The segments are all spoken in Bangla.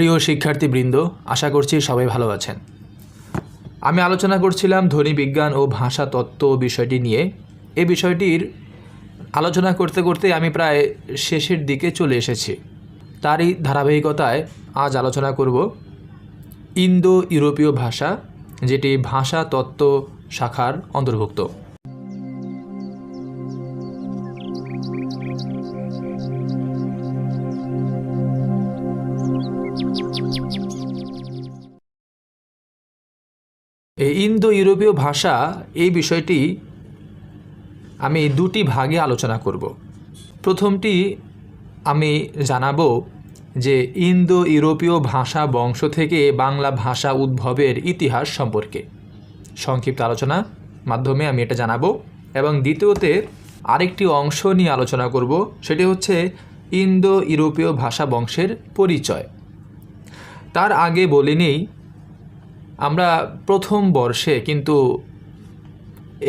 প্রিয় শিক্ষার্থীবৃন্দ, আশা করছি সবাই ভালো আছেন। আমি আলোচনা করছিলাম ধ্বনি বিজ্ঞান ও ভাষা তত্ত্ব বিষয়টি নিয়ে। এই বিষয়টির আলোচনা করতে করতে আমি প্রায় শেষের দিকে চলে এসেছি। তারই ধারাবাহিকতায় আজ আলোচনা করব ইন্দো ইউরোপীয় ভাষা, যেটি ভাষা তত্ত্ব শাখার অন্তর্ভুক্ত। এই ইন্দো ইউরোপীয় ভাষা এই বিষয়টি আমি দুটি ভাগে আলোচনা করব। প্রথমটি আমি জানাব যে ইন্দো ইউরোপীয় ভাষা বংশ থেকে বাংলা ভাষা উদ্ভবের ইতিহাস সম্পর্কে। সংক্ষিপ্ত আলোচনা মাধ্যমে আমি এটা জানাব এবং দ্বিতীয়তে আরেকটি অংশ নিয়ে আলোচনা করব, সেটি হচ্ছে ইন্দো ইউরোপীয় ভাষা বংশের পরিচয়। তার আগে বলে নেই আমরা প্রথম বর্ষে কিন্তু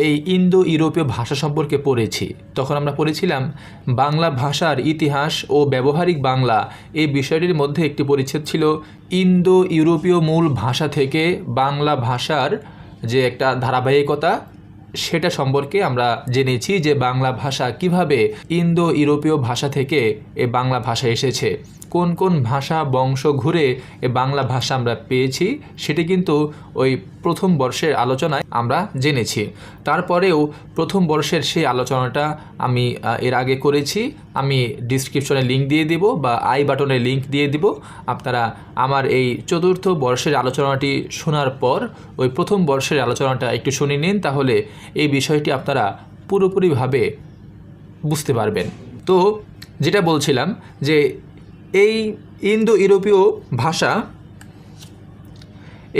এই ইন্দো ইউরোপীয় ভাষা সম্পর্কে পড়েছি। তখন আমরা পড়েছিলাম বাংলা ভাষার ইতিহাস ও ব্যবহারিক বাংলা। এই বিষয়টির মধ্যে একটি পরিচ্ছেদ ছিল ইন্দো ইউরোপীয় মূল ভাষা থেকে বাংলা ভাষার যে একটা ধারাবাহিকতা, সেটা সম্পর্কে আমরা জেনেছি যে বাংলা ভাষা কীভাবে ইন্দো ইউরোপীয় ভাষা থেকে এ বাংলা ভাষা এসেছে। কোন কোন ভাষা বংশ ঘুরে এ বাংলা ভাষা আমরা পেয়েছি, সেটি কিন্তু ওই প্রথম বর্ষের আলোচনায় আমরা জেনেছি। তারপরেও প্রথম বর্ষের সেই আলোচনাটা আমি এর আগে করেছি। আমি ডিসক্রিপশনে লিঙ্ক দিয়ে দিব বা আই বাটনে লিঙ্ক দিয়ে দিব। আপনারা আমার এই চতুর্থ বর্ষের আলোচনাটি শোনার পর ওই প্রথম বর্ষের আলোচনাটা একটু শুনে নিন, তাহলে এই বিষয়টি আপনারা পুরোপুরিভাবে বুঝতে পারবেন। তো যেটা বলছিলাম যে এই ইন্দো ইউরোপীয় ভাষা,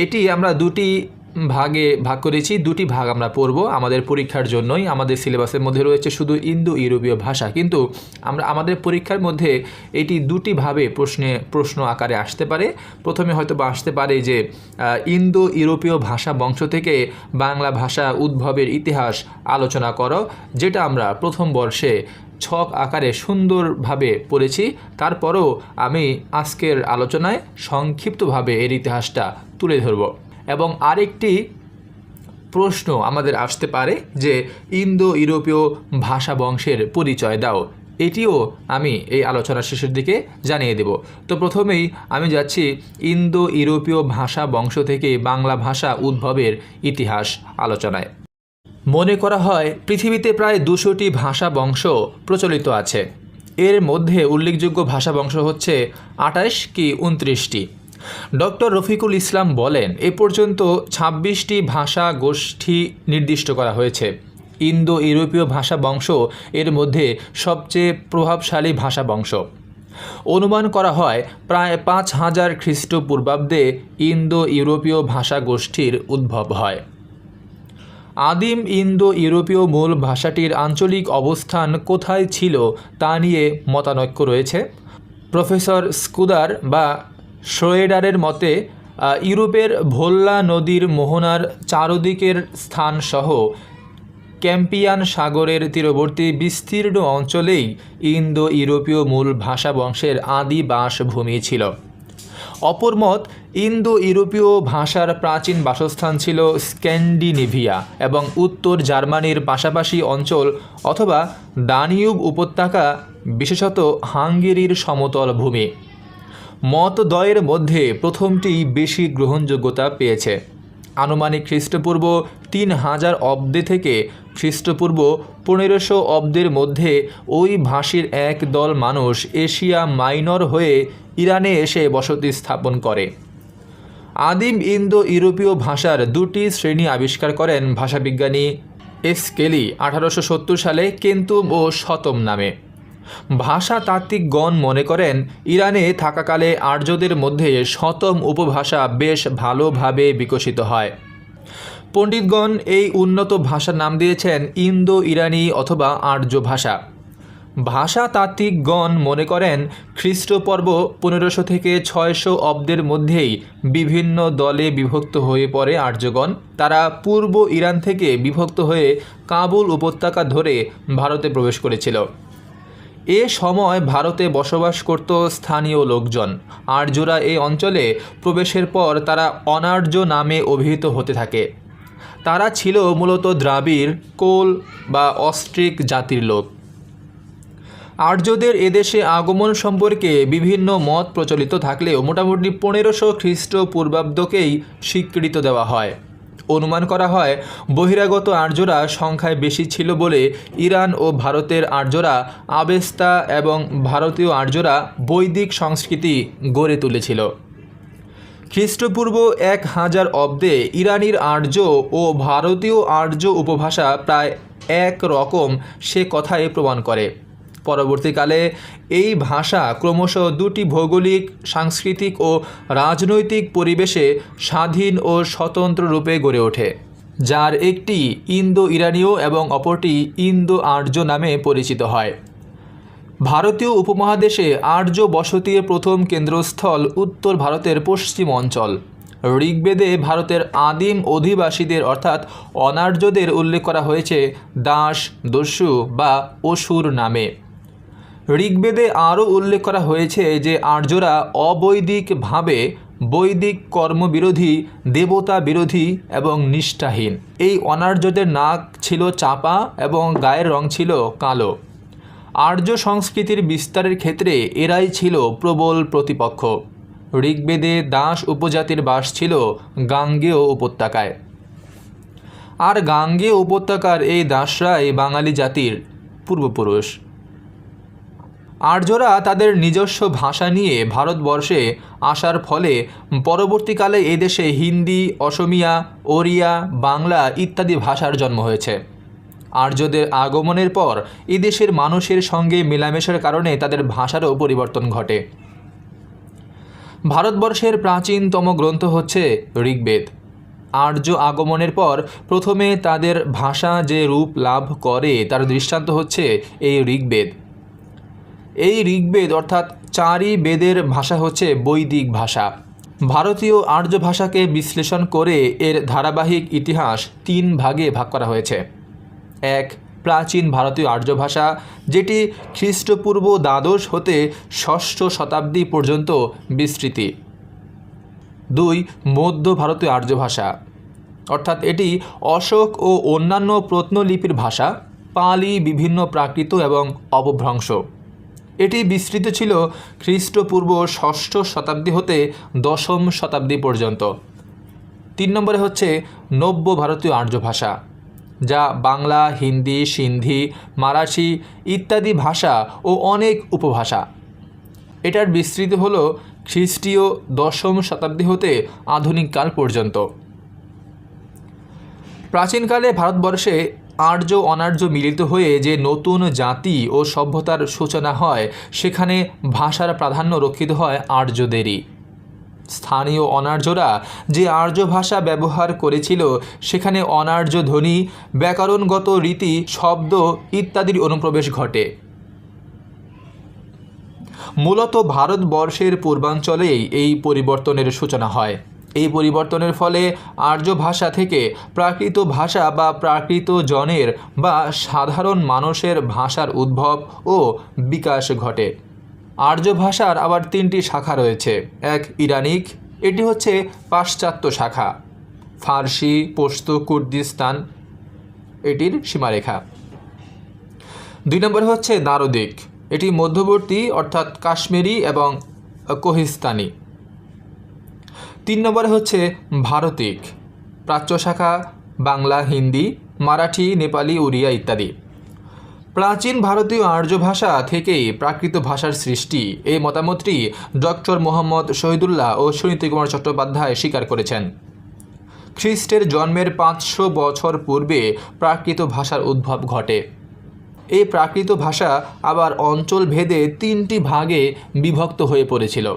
এটি আমরা দুটি ভাগে ভাগ করেছি, দুটি ভাগ আমরা পড়ব আমাদের পরীক্ষার জন্যই। আমাদের সিলেবাসের মধ্যে রয়েছে শুধু ইন্দো ইউরোপীয় ভাষা, কিন্তু আমরা আমাদের পরীক্ষার মধ্যে এটি দুটি ভাবে প্রশ্নে, প্রশ্ন আকারে আসতে পারে। প্রথমে হয়তো বা আসতে পারে যে ইন্দো ইউরোপীয় ভাষা বংশ থেকে বাংলা ভাষা উদ্ভবের ইতিহাস আলোচনা করো, যেটা আমরা প্রথম বর্ষে ছক আকারে সুন্দরভাবে পড়েছি। তারপরও আমি আজকের আলোচনায় সংক্ষিপ্তভাবে এর ইতিহাসটা তুলে ধরব। এবং আরেকটি প্রশ্ন আমাদের আসতে পারে যে ইন্দো ইউরোপীয় ভাষা বংশের পরিচয় দাও। এটিও আমি এই আলোচনার শেষের দিকে জানিয়ে দেব। তো প্রথমেই আমি যাচ্ছি ইন্দো ইউরোপীয় ভাষা বংশ থেকে বাংলা ভাষা উদ্ভবের ইতিহাস আলোচনায়। মনে করা হয় পৃথিবীতে প্রায় দুশোটি ভাষা বংশ প্রচলিত আছে। এর মধ্যে উল্লেখযোগ্য ভাষা বংশ হচ্ছে আটাইশ কি উনত্রিশটি ডক্টর রফিকুল ইসলাম বলেন, এ পর্যন্ত ছাব্বিশটি ভাষা গোষ্ঠী নির্দিষ্ট করা হয়েছে। ইন্দো ইউরোপীয় ভাষা বংশ এর মধ্যে সবচেয়ে প্রভাবশালী ভাষা বংশ। অনুমান করা হয়, প্রায় পাঁচ হাজার খ্রিস্টপূর্বাব্দে ইন্দো ইউরোপীয় ভাষা গোষ্ঠীর উদ্ভব হয়। আদিম ইন্দো ইউরোপীয় মূল ভাষাটির আঞ্চলিক অবস্থান কোথায় ছিল তা নিয়ে মতানৈক্য রয়েছে। প্রফেসর স্কুদার বা শ্রোয়েডারের মতে ইউরোপের ভোল্লা নদীর মোহনার চারদিকের স্থানসহ ক্যাম্পিয়ান সাগরের তীরবর্তী বিস্তীর্ণ অঞ্চলেই ইন্দো ইউরোপীয় মূল ভাষা বংশের আদি বাসভূমি ছিল। অপর মত ইন্দো ইউরোপীয় ভাষার প্রাচীন বাসস্থান ছিল স্ক্যান্ডিনেভিয়া এবং উত্তর জার্মানির পাশাপাশি অঞ্চল অথবা দানিউব উপত্যকা, বিশেষত হাঙ্গেরির সমতল ভূমি। মতদ্বয়ের মধ্যে প্রথমটি বেশি গ্রহণযোগ্যতা পেয়েছে। আনুমানিক খ্রিস্টপূর্ব তিন হাজার অব্দে থেকে খ্রিস্টপূর্ব পনেরোশো অব্দের মধ্যে ওই ভাষীর এক দল মানুষ এশিয়া মাইনর হয়ে ইরানে এসে বসতি স্থাপন করে। আদিম ইন্দো ইউরোপীয় ভাষার দুটি শ্রেণি আবিষ্কার করেন ভাষাবিজ্ঞানী এস কেলি আঠারোশো সত্তর সালে কেন্তুম ও শতম নামে। ভাষাতাত্ত্বিকগণ মনে করেন, ইরানে থাকাকালে আর্যদের মধ্যে শতম উপভাষা বেশ ভালোভাবে বিকশিত হয়। পণ্ডিতগণ এই উন্নত ভাষার নাম দিয়েছেন ইন্দো ইরানি অথবা আর্য ভাষা। ভাষাতাত্ত্বিকগণ মনে করেন, খ্রিস্টপর্ব পনেরোশো থেকে ছয়শো অব্দের মধ্যেই বিভিন্ন দলে বিভক্ত হয়ে পড়ে আর্যগণ। তারা পূর্ব ইরান থেকে বিভক্ত হয়ে কাবুল উপত্যকা ধরে ভারতে প্রবেশ করেছিল। এ সময় ভারতে বসবাস করত স্থানীয় লোকজন। আর্যরা এই অঞ্চলে প্রবেশের পর তারা অনার্য নামে অভিহিত হতে থাকে। তারা ছিল মূলত দ্রাবিড়, কোল বা অস্ট্রিক জাতির লোক। আর্যদের এদেশে আগমন সম্পর্কে বিভিন্ন মত প্রচলিত থাকলেও মোটামুটি পনেরোশো খ্রিস্ট পূর্বাব্দকেই স্বীকৃত দেওয়া হয়। অনুমান করা হয়, বহিরাগত আর্যরা সংখ্যায় বেশি ছিল বলে ইরান ও ভারতের আর্যরা, আবেস্তা এবং ভারতীয় আর্যরা বৈদিক সংস্কৃতি গড়ে তুলেছিল। খ্রিস্টপূর্ব এক হাজার অব্দে ইরানির আর্য ও ভারতীয় আর্য উপভাষা প্রায় এক রকম সে কথায় প্রমাণ করে। পরবর্তীকালে এই ভাষা ক্রমশ দুটি ভৌগোলিক, সাংস্কৃতিক ও রাজনৈতিক পরিবেশে স্বাধীন ও স্বতন্ত্র রূপে গড়ে ওঠে, যার একটি ইন্দো ইরানীয় এবং অপরটি ইন্দো আর্য নামে পরিচিত হয়। ভারতীয় উপমহাদেশে আর্য বসতির প্রথম কেন্দ্রস্থল উত্তর ভারতের পশ্চিম অঞ্চল। ঋগ্বেদে ভারতের আদিম অধিবাসীদের অর্থাৎ অনার্যদের উল্লেখ করা হয়েছে দাস, দস্যু বা অসুর নামে। ঋগ্বেদে আরও উল্লেখ করা হয়েছে যে আর্যরা অবৈদিকভাবে বৈদিক কর্মবিরোধী দেবতা বিরোধী এবং নিষ্ঠাহীন। এই অনার্যদের নাক ছিল চাপা এবং গায়ের রং ছিল কালো। আর্য সংস্কৃতির বিস্তারের ক্ষেত্রে এরাই ছিল প্রবল প্রতিপক্ষ। ঋগ্বেদে দাস উপজাতির বাস ছিল গাঙ্গেয় উপত্যকায়। আর গাঙ্গেয় উপত্যকার এই দাসরাই বাঙালি জাতির পূর্বপুরুষ। আর্যরা তাদের নিজস্ব ভাষা নিয়ে ভারতবর্ষে আসার ফলে পরবর্তীকালে এদেশে হিন্দি, অসমিয়া, ওড়িয়া, বাংলা ইত্যাদি ভাষার জন্ম হয়েছে। আর্যদের আগমনের পর এদেশের মানুষের সঙ্গে মেলামেশার কারণে তাদের ভাষারও পরিবর্তন ঘটে। ভারতবর্ষের প্রাচীনতম গ্রন্থ হচ্ছে ঋগ্বেদ। আর্য আগমনের পর প্রথমে তাদের ভাষা যে রূপ লাভ করে তার দৃষ্টান্ত হচ্ছে এই ঋগ্বেদ। এই ঋগ্বেদ অর্থাৎ চারই বেদের ভাষা হচ্ছে বৈদিক ভাষা। ভারতীয় আর্য ভাষাকে বিশ্লেষণ করে এর ধারাবাহিক ইতিহাস তিন ভাগে ভাগ করা হয়েছে। এক, প্রাচীন ভারতীয় আর্য ভাষা, যেটি খ্রিস্টপূর্ব দ্বাদশ হতে ষষ্ঠ শতাব্দী পর্যন্ত বিস্তৃতি। দুই, মধ্য ভারতীয় আর্য ভাষা, অর্থাৎ এটি অশোক ও অন্যান্য প্রত্নলিপির ভাষা, পালি বিভিন্ন প্রাকৃত এবং অপভ্রংশ এটি বিস্তৃত ছিল খ্রিস্টপূর্ব ষষ্ঠ শতাব্দী হতে দশম শতাব্দী পর্যন্ত। তিন নম্বরে হচ্ছে নব্য ভারতীয় আর্য ভাষা, যা বাংলা, হিন্দি, সিন্ধি, মারাঠি ইত্যাদি ভাষা ও অনেক উপভাষা। এটার বিস্তৃতি হল খ্রিস্টীয় দশম শতাব্দী হতে আধুনিক কাল পর্যন্ত। প্রাচীনকালে ভারতবর্ষে আর্য অনার্য মিলিত হয়ে যে নতুন জাতি ও সভ্যতার সূচনা হয়, সেখানে ভাষার প্রাধান্য রক্ষিত হয় আর্যদেরই। স্থানীয় অনার্যরা যে আর্য ভাষা ব্যবহার করেছিল, সেখানে অনার্য ধ্বনি, ব্যাকরণগত রীতি, শব্দ ইত্যাদির অনুপ্রবেশ ঘটে। মূলত ভারতবর্ষের পূর্বাঞ্চলেই এই পরিবর্তনের সূচনা হয়। এই পরিবর্তনের ফলে আর্য ভাষা থেকে প্রাকৃত ভাষা বা প্রাকৃত জনের বা সাধারণ মানুষের ভাষার উদ্ভব ও বিকাশ ঘটে। আর্য ভাষার আবার তিনটি শাখা রয়েছে। এক, ইরানিক, এটি হচ্ছে পাশ্চাত্য শাখা। ফার্সি, পশতু, কুর্দিস্তান, এটির সীমারেখা। দুই নম্বরে হচ্ছে দারদিক এটি মধ্যবর্তী, অর্থাৎ কাশ্মীরি এবং কোহিস্তানি। তিন নম্বরে হচ্ছে ভারতিক, প্রাচ্য শাখা, বাংলা, হিন্দি, মারাঠি, নেপালি, উড়িয়া ইত্যাদি। প্রাচীন ভারতীয় আর্য ভাষা থেকেই প্রাকৃত ভাষার সৃষ্টি এই মতামতটি ডক্টর মোহাম্মদ শহীদুল্লাহ ও সুনীতি কুমার চট্টোপাধ্যায় স্বীকার করেছেন। খ্রিস্টের জন্মের পাঁচশো বছর পূর্বে প্রাকৃত ভাষার উদ্ভব ঘটে। এই প্রাকৃত ভাষা আবার অঞ্চল ভেদে তিনটি ভাগে বিভক্ত হয়ে পড়েছিল।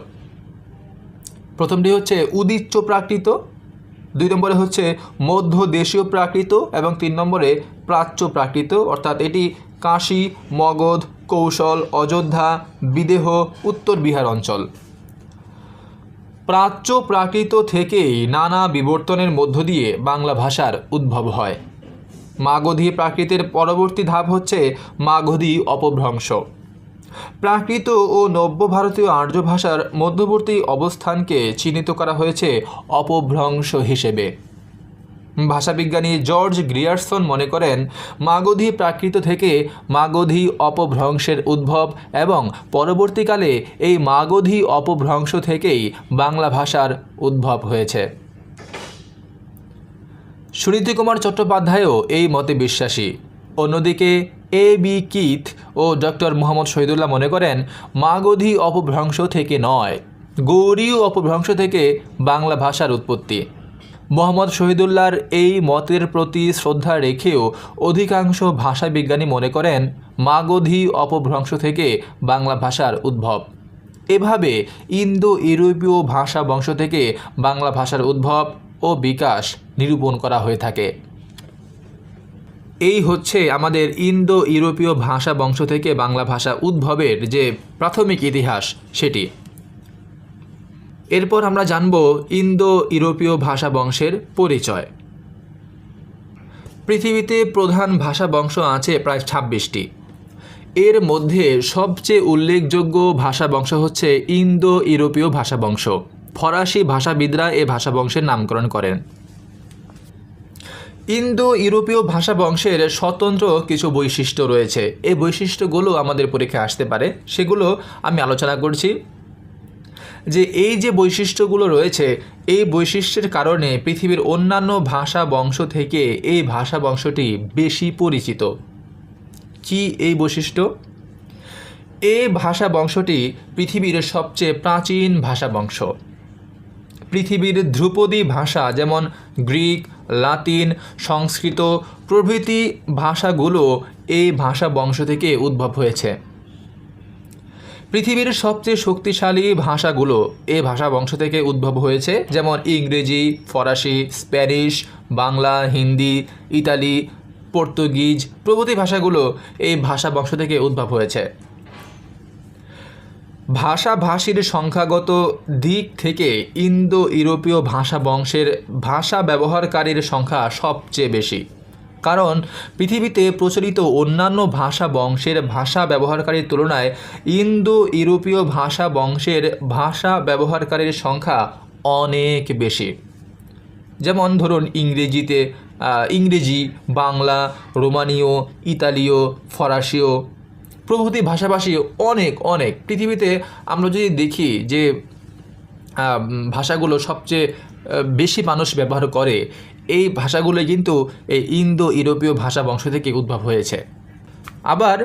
প্রথমটি হচ্ছে উদিচ্চ প্রাকৃত, দুই নম্বরে হচ্ছে মধ্য দেশীয় প্রাকৃত এবং তিন নম্বরে প্রাচ্য প্রাকৃত। অর্থাৎ এটি কাশি, মগধ, কৌশল, অযোধ্যা, বিদেহ, উত্তর বিহার অঞ্চল। প্রাচ্য প্রাকৃত থেকেই নানা বিবর্তনের মধ্য দিয়ে বাংলা ভাষার উদ্ভব হয়। মাগধী প্রাকৃতের পরবর্তী ধাপ হচ্ছে মাগধী অপভ্রংশ। প্রাকৃত ও নব্য ভারতীয় আর্য ভাষার মধ্যবর্তী অবস্থানকে চিহ্নিত করা হয়েছে অপভ্রংশ হিসেবে। ভাষাবিজ্ঞানী জর্জ গ্রিয়ারসন মনে করেন, মাগধী প্রাকৃত থেকে মাগধী অপভ্রংশের উদ্ভব এবং পরবর্তীকালে এই মাগধী অপভ্রংশ থেকেই বাংলা ভাষার উদ্ভব হয়েছে। সুনীতি কুমার চট্টোপাধ্যায়ও এই মতে বিশ্বাসী। অন্যদিকে এ বি কিথ ও ডক্টর মোহাম্মদ শহীদুল্লাহ মনে করেন, মাগধী অপভ্রংশ থেকে নয় গৌরীয় অপভ্রংশ থেকে বাংলা ভাষার উৎপত্তি। মোহাম্মদ শহীদুল্লাহর এই মতের প্রতি শ্রদ্ধা রেখেও অধিকাংশ ভাষাবিজ্ঞানী মনে করেন, মাগধী অপভ্রংশ থেকে বাংলা ভাষার উদ্ভব। এভাবে ইন্দো ইউরোপীয় ভাষা বংশ থেকে বাংলা ভাষার উদ্ভব ও বিকাশ নিরূপণ করা হয়ে থাকে। এই হচ্ছে আমাদের ইন্দো ইউরোপীয় ভাষা বংশ থেকে বাংলা ভাষা উদ্ভবের যে প্রাথমিক ইতিহাস সেটি। এরপর আমরা জানব ইন্দো ইউরোপীয় ভাষা বংশের পরিচয়। পৃথিবীতে প্রধান ভাষা বংশ আছে প্রায় ছাব্বিশটি। এর মধ্যে সবচেয়ে উল্লেখযোগ্য ভাষা বংশ হচ্ছে ইন্দো ইউরোপীয় ভাষা বংশ। ফরাসি ভাষাবিদরা এ ভাষা বংশের নামকরণ করেন। ইন্দো ইউরোপীয় ভাষা বংশের স্বতন্ত্র কিছু বৈশিষ্ট্য রয়েছে। এই বৈশিষ্ট্যগুলো আমাদের পরীক্ষায় আসতে পারে। সেগুলো আমি আলোচনা করছি। যে এই যে বৈশিষ্ট্যগুলো রয়েছে, এই বৈশিষ্ট্যের কারণে পৃথিবীর অন্যান্য ভাষা বংশ থেকে এই ভাষা বংশটি বেশি পরিচিত। কি এই বৈশিষ্ট্য? এই ভাষা বংশটি পৃথিবীর সবচেয়ে প্রাচীন ভাষা বংশ। পৃথিবীর ধ্রুপদী ভাষা যেমন গ্রিক লাতিন সংস্কৃত প্রভৃতি ভাষাগুলো এই ভাষা বংশ থেকে উদ্ভব হয়েছে। পৃথিবীর সবচেয়ে শক্তিশালী ভাষাগুলো এই ভাষা বংশ থেকে উদ্ভব হয়েছে, যেমন ইংরেজি, ফরাসি, স্প্যানিশ, বাংলা, হিন্দি, ইতালি, পর্তুগিজ প্রভৃতি ভাষাগুলো এই ভাষা বংশ থেকে উদ্ভব হয়েছে। ভাষাভাষীর সংখ্যাগত দিক থেকে ইন্দো ইউরোপীয় ভাষা বংশের ভাষা ব্যবহারকারীর সংখ্যা সবচেয়ে বেশি। কারণ পৃথিবীতে প্রচলিত অন্যান্য ভাষা বংশের ভাষা ব্যবহারকারীর তুলনায় ইন্দো ইউরোপীয় ভাষা বংশের ভাষা ব্যবহারকারীর সংখ্যা অনেক বেশি। যেমন ধরুন ইংরেজিতে ইংরেজি, বাংলা, রোমানীয়, ইতালীয় ফরাসিও প্রভৃতি ভাষাভাষী অনেক অনেক। পৃথিবীতে আমরা যদি দেখি যে ভাষাগুলো সবচেয়ে বেশি মানুষ ব্যবহার করে, এই ভাষাগুলো কিন্তু এই ইন্দো ইউরোপীয় ভাষা বংশ থেকে উদ্ভব হয়েছে। আবার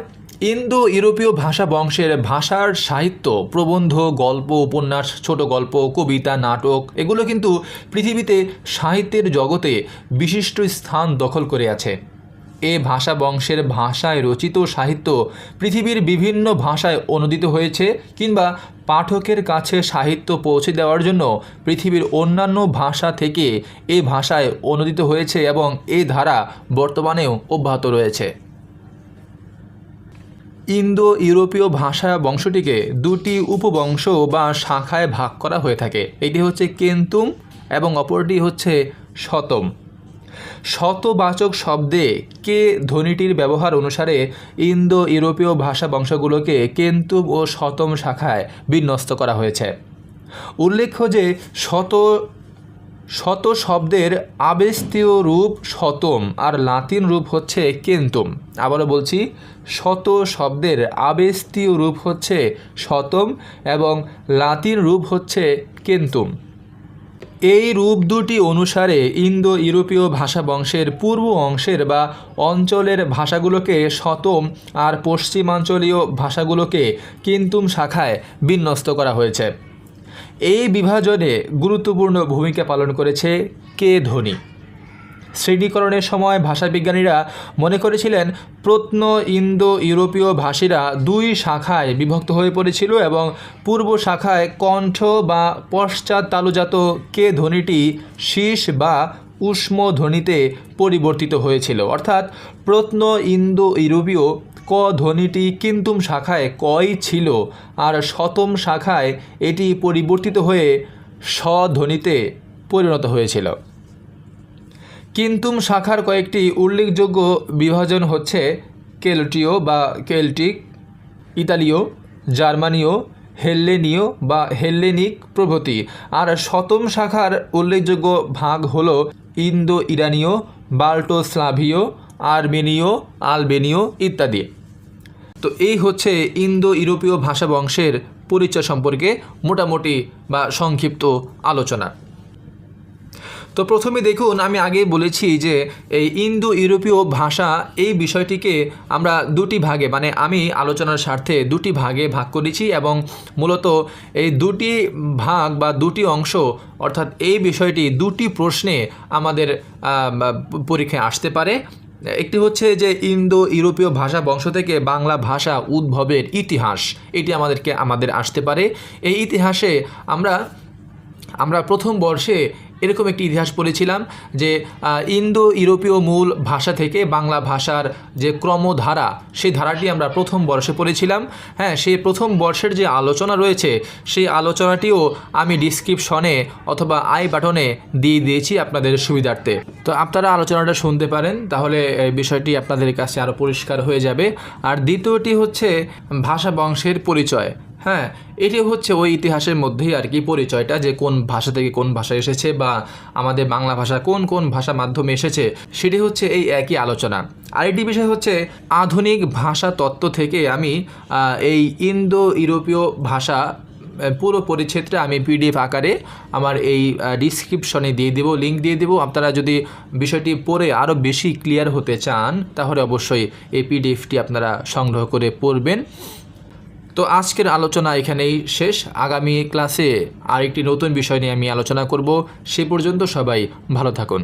ইন্দো ইউরোপীয় ভাষা বংশের ভাষার সাহিত্য, প্রবন্ধ, গল্প, উপন্যাস, ছোট গল্প, কবিতা, নাটক, এগুলো কিন্তু পৃথিবীতে সাহিত্যের জগতে বিশিষ্ট স্থান দখল করে আছে। এ ভাষা বংশের ভাষায় রচিত সাহিত্য পৃথিবীর বিভিন্ন ভাষায় অনুদিত হয়েছে কিংবা পাঠকের কাছে সাহিত্য পৌঁছে দেওয়ার জন্য পৃথিবীর অন্যান্য ভাষা থেকে এ ভাষায় অনুদিত হয়েছে এবং এ ধারা বর্তমানেও অব্যাহত রয়েছে। ইন্দো ইউরোপীয় ভাষা বংশটিকে দুটি উপবংশ বা শাখায় ভাগ করা হয়ে থাকে। এটি হচ্ছে কেন্তুম এবং অপরটি হচ্ছে শতম। শতবাচক শব্দে কে ধ্বনিটির ব্যবহার অনুসারে ইন্দো ইউরোপীয় ভাষা বংশগুলোকে কেন্তুব ও শতম শাখায় বিন্যস্ত করা হয়েছে। উল্লেখ্য যে শত শত শব্দের আবেস্তীয় রূপ শতম আর লাতিন রূপ হচ্ছে কেন্তুম। আবারও বলছি, শত শব্দের আবেস্তীয় রূপ হচ্ছে শতম এবং লাতিন রূপ হচ্ছে কেন্তুম। এই রূপ দুটি অনুসারে ইন্দো ইউরোপীয় ভাষা বংশের পূর্ব অংশের বা অঞ্চলের ভাষাগুলোকে শতম আর পশ্চিমাঞ্চলীয় ভাষাগুলোকে কিন্তুম শাখায় বিন্যস্ত করা হয়েছে। এই বিভাজনে গুরুত্বপূর্ণ ভূমিকা পালন করেছে কে ধ্বনি শ্রেণীকরণের সময় ভাষাবিজ্ঞানীরা মনে করেছিলেন প্রত্ন ইন্দো ইউরোপীয় ভাষীরা দুই শাখায় বিভক্ত হয়ে পড়েছিল এবং পূর্ব শাখায় কণ্ঠ বা পশ্চাৎ তালুজাত কে ধ্বনিটি শীষ বা উষ্ম ধ্বনিতে পরিবর্তিত হয়েছিল। অর্থাৎ প্রত্ন ইন্দো ইউরোপীয় ক ধ্বনিটি কিন্তুম শাখায় কই ছিল আর শতম শাখায় এটি পরিবর্তিত হয়ে স ধ্বনিতে পরিণত হয়েছিল। কিন্তুম শাখার কয়েকটি উল্লেখযোগ্য বিভাজন হচ্ছে কেলটীয় বা কেল্টিক, ইতালীয়, জার্মানীয় হেল্লেনীয় বা হেল্লেনিক প্রভৃতি। আর শতম শাখার উল্লেখযোগ্য ভাগ হলো ইন্দো ইরানীয় বাল্টোস্লাভীয়, আর্মেনীয়, আলবেনীয় ইত্যাদি। তো এই হচ্ছে ইন্দো ইউরোপীয় ভাষা বংশের পরিচয় সম্পর্কে মোটামুটি বা সংক্ষিপ্ত আলোচনা। তো প্রথমে দেখুন, আমি আগেই বলেছি যে এই ইন্দো ইউরোপীয় ভাষা এই বিষয়টিকে আমরা দুটি ভাগে মানে আমি আলোচনার স্বার্থে দুটি ভাগে ভাগ করেছি এবং মূলত এই দুটি ভাগ বা দুটি অংশ, অর্থাৎ এই বিষয়টি দুটি প্রশ্নে আমাদের পরীক্ষায় আসতে পারে। একটি হচ্ছে যে ইন্দো ইউরোপীয় ভাষা বংশ থেকে বাংলা ভাষা উদ্ভবের ইতিহাস, এটি আমাদেরকে, আমাদের আসতে পারে। এই ইতিহাসে আমরা আমরা প্রথম বর্ষে এরকম একটি ইতিহাস পড়েছিলাম যে ইন্দো ইউরোপীয় মূল ভাষা থেকে বাংলা ভাষার যে ক্রমধারা, সেই ধারাটি আমরা প্রথম বর্ষে পড়েছিলাম। হ্যাঁ সেই প্রথম বর্ষের যে আলোচনা রয়েছে, সেই আলোচনাটিও আমি ডিসক্রিপশনে অথবা আই বাটনে দিয়ে দিয়েছি আপনাদের সুবিধার্থে। তো আপনারা আলোচনাটা শুনতে পারেন, তাহলে বিষয়টি আপনাদের কাছে আরও পরিষ্কার হয়ে যাবে। আর দ্বিতীয়টি হচ্ছে ভাষা বংশের পরিচয়। হ্যাঁ এটি হচ্ছে ওই ইতিহাসের মধ্যেই আর কি পরিচয়টা যে কোন ভাষা থেকে কোন ভাষা এসেছে বা আমাদের বাংলা ভাষা কোন কোন ভাষা মাধ্যমে এসেছে, সেটি হচ্ছে এই একই আলোচনা। আরেকটি বিষয় হচ্ছে আধুনিক ভাষা তত্ত্ব থেকে আমি এই ইন্দো ইউরোপীয় ভাষা পুরো পরিচ্ছেদটা আমি পিডিএফ আকারে আমার এই ডিসক্রিপশনে দিয়ে দেবো লিঙ্ক দিয়ে দেবো। আপনারা যদি বিষয়টি পড়ে আরও বেশি ক্লিয়ার হতে চান, তাহলে অবশ্যই এই পিডিএফটি আপনারা সংগ্রহ করে পড়বেন। তো আজকের আলোচনা এখানেই শেষ। আগামী ক্লাসে আরেকটি নতুন বিষয় নিয়ে আমি আলোচনা করব। সে পর্যন্ত সবাই ভালো থাকুন।